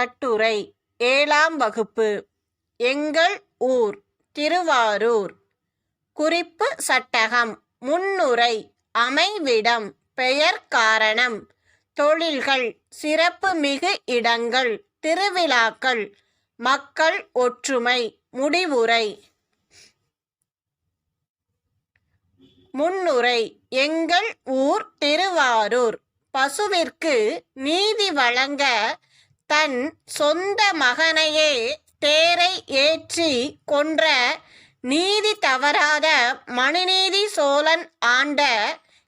கட்டுரை ஏழாம் வகுப்பு. எங்கள் ஊர் திருவாரூர். குறிப்பு சட்டகம். முன்னுரை. அமைவிடம். பெயர் காரணம். தொழில்கள். சிறப்பு மிகு இடங்கள். திருவிழாக்கள். மக்கள் ஒற்றுமை. முடிவுரை. முன்னுரை. எங்கள் ஊர் திருவாரூர். பசுவிற்கு நீதி வழங்க தன் சொந்த மகனையே தேரை ஏற்றி கொன்ற நீதி தவறாத மனுநீதி சோழன் ஆண்ட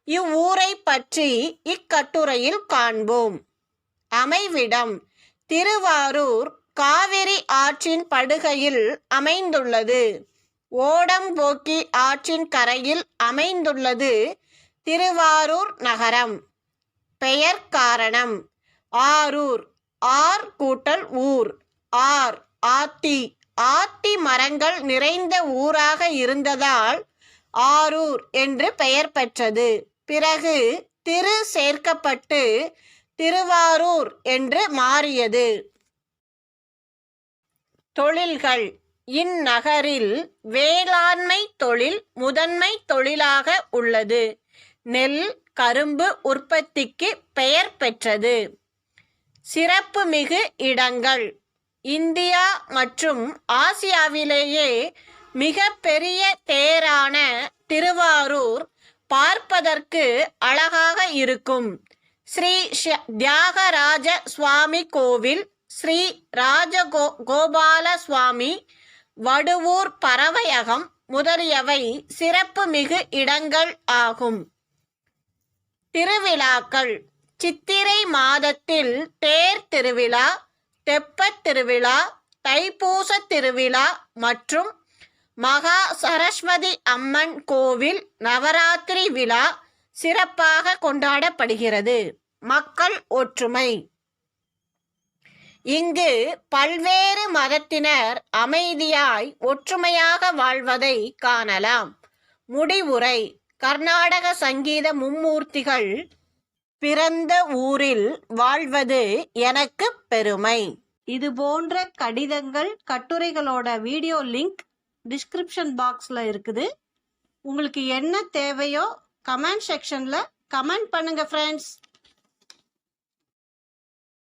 இவ்வூரை பற்றி இக்கட்டுரையில் காண்போம். அமைவிடம் திருவாரூர் காவிரி ஆற்றின் படுகையில் அமைந்துள்ளது. ஓடம்போக்கி ஆற்றின் கரையில் அமைந்துள்ளது திருவாரூர் நகரம். பெயர் காரணம். ஆரூர். ஆர் கூட்டல் ஊர். ஆர் ஆத்தி ஆத்தி மரங்கள் நிறைந்த ஊராக இருந்ததால் ஆரூர் என்று பெயர் பெற்றது. பிறகு திரு சேர்க்கப்பட்டு திருவாரூர் என்று மாறியது. தொழில்கள். இந்நகரில் வேளாண்மை தொழில் முதன்மை தொழிலாக உள்ளது. நெல் கரும்பு உற்பத்திக்கு பெயர் பெற்றது. சிறப்புமிகு இடங்கள். இந்தியா மற்றும் ஆசியாவிலேயே மிக பெரிய தேரான திருவாரூர் பார்ப்பதற்கு அழகாக இருக்கும். ஸ்ரீ ஷ- தியாகராஜ சுவாமி கோவில் ஸ்ரீ ராஜகோ கோபால சுவாமி வடுவூர் பறவையகம் முதலியவை சிறப்புமிகு இடங்கள் ஆகும். திருவிழாக்கள். சித்திரை மாதத்தில் தேர் திருவிழா தெப்பத் திருவிழா தைப்பூச திருவிழா மற்றும் மகா சரஸ்வதி அம்மன் கோவில் நவராத்திரி விழா சிறப்பாக கொண்டாடப்படுகிறது. மக்கள் ஒற்றுமை. இங்கு பல்வேறு மதத்தினர் அமைதியாய் ஒற்றுமையாக வாழ்வதை காணலாம். முடிவுரை. கர்நாடக சங்கீத மும்மூர்த்திகள் பிறந்த ஊரில் வாழ்வது எனக்கு பெருமை. இது போன்ற கடிதங்கள் கட்டுரைகளோட வீடியோ லிங்க் டிஸ்கிரிப்ஷன் பாக்ஸில் இருக்குது. உங்களுக்கு என்ன தேவையோ கமெண்ட் செக்ஷனில் கமெண்ட் பண்ணுங்க ஃப்ரெண்ட்ஸ்